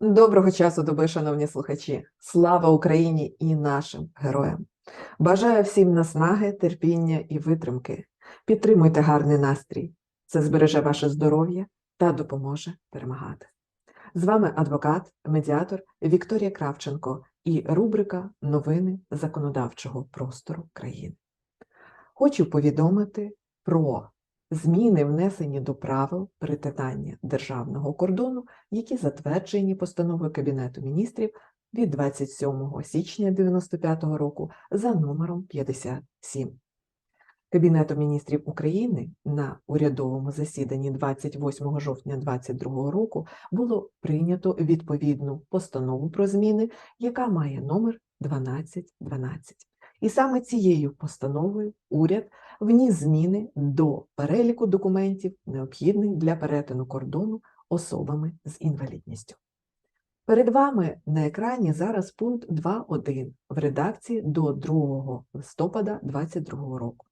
Доброго часу доби, шановні слухачі! Слава Україні і нашим героям! Бажаю всім наснаги, терпіння і витримки. Підтримуйте гарний настрій. Це збереже ваше здоров'я та допоможе перемагати. З вами адвокат, медіатор Вікторія Кравченко і рубрика Новини законодавчого простору країни. Хочу повідомити про зміни, внесені до правил перетинання державного кордону, які затверджені постановою Кабінету міністрів від 27 січня 1995 року за номером 57. Кабінетом міністрів України на урядовому засіданні 28 жовтня 2022 року було прийнято відповідну постанову про зміни, яка має номер 1212. І саме цією постановою уряд вніс зміни до переліку документів, необхідних для перетину кордону особами з інвалідністю. Перед вами на екрані зараз пункт 2.1 в редакції до 2 листопада 2022 року.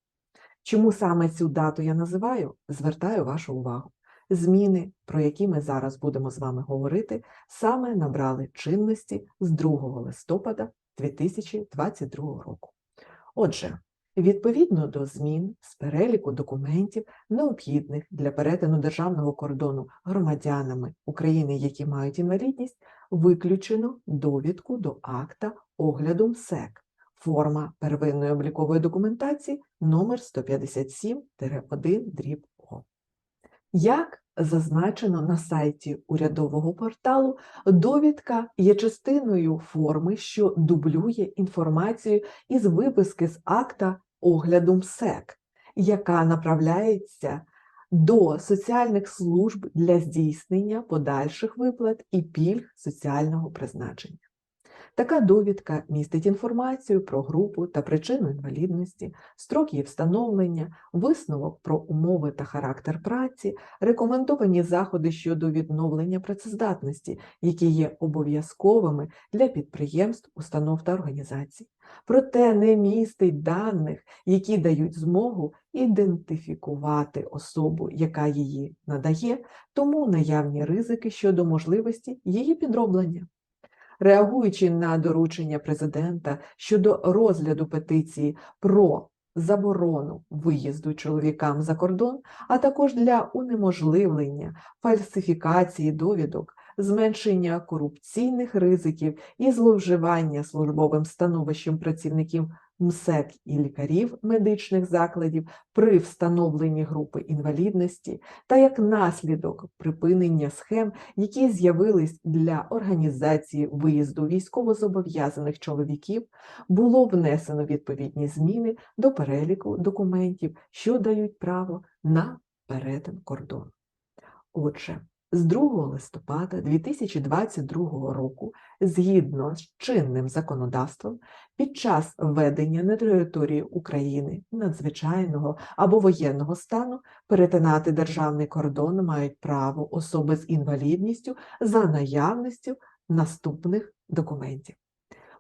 Чому саме цю дату я називаю? Звертаю вашу увагу. Зміни, про які ми зараз будемо з вами говорити, саме набрали чинності з 2 листопада 2022 року. Отже, відповідно до змін з переліку документів, необхідних для перетину державного кордону громадянами України, які мають інвалідність, виключено довідку до акта огляду МСЕК, форма первинної облікової документації номер 157-1 дріб О. Як зазначено на сайті урядового порталу, довідка є частиною форми, що дублює інформацію із виписки з акта огляду МСЕК, яка направляється до соціальних служб для здійснення подальших виплат і пільг соціального призначення. Така довідка містить інформацію про групу та причину інвалідності, строк її встановлення, висновок про умови та характер праці, рекомендовані заходи щодо відновлення працездатності, які є обов'язковими для підприємств, установ та організацій. Проте не містить даних, які дають змогу ідентифікувати особу, яка її надає, тому наявні ризики щодо можливості її підроблення. Реагуючи на доручення президента щодо розгляду петиції про заборону виїзду чоловікам за кордон, а також для унеможливлення фальсифікації довідок, зменшення корупційних ризиків і зловживання службовим становищем працівників МСЕК і лікарів медичних закладів при встановленні групи інвалідності та як наслідок припинення схем, які з'явились для організації виїзду військовозобов'язаних чоловіків, було внесено відповідні зміни до переліку документів, що дають право на перетин кордону. Отже, з 2 листопада 2022 року, згідно з чинним законодавством, під час введення на території України надзвичайного або воєнного стану перетинати державний кордон мають право особи з інвалідністю за наявністю наступних документів.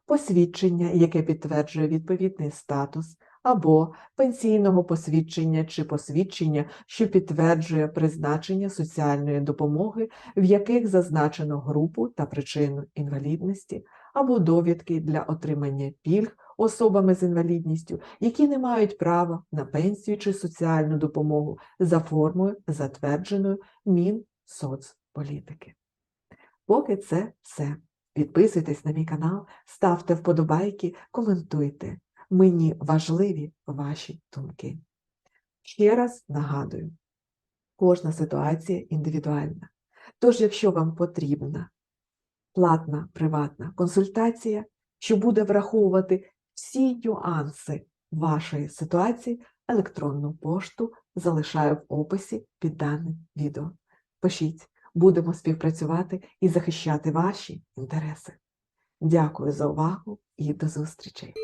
Посвідчення, яке підтверджує відповідний статус, або пенсійного посвідчення чи посвідчення, що підтверджує призначення соціальної допомоги, в яких зазначено групу та причину інвалідності, або довідки для отримання пільг особами з інвалідністю, які не мають права на пенсію чи соціальну допомогу за формою, затвердженою Мінсоцполітики. Поки це все. Підписуйтесь на мій канал, ставте вподобайки, коментуйте. Мені важливі ваші думки. Ще раз нагадую, кожна ситуація індивідуальна. Тож, якщо вам потрібна платна приватна консультація, що буде враховувати всі нюанси вашої ситуації, електронну пошту залишаю в описі під даним відео. Пишіть, будемо співпрацювати і захищати ваші інтереси. Дякую за увагу і до зустрічей!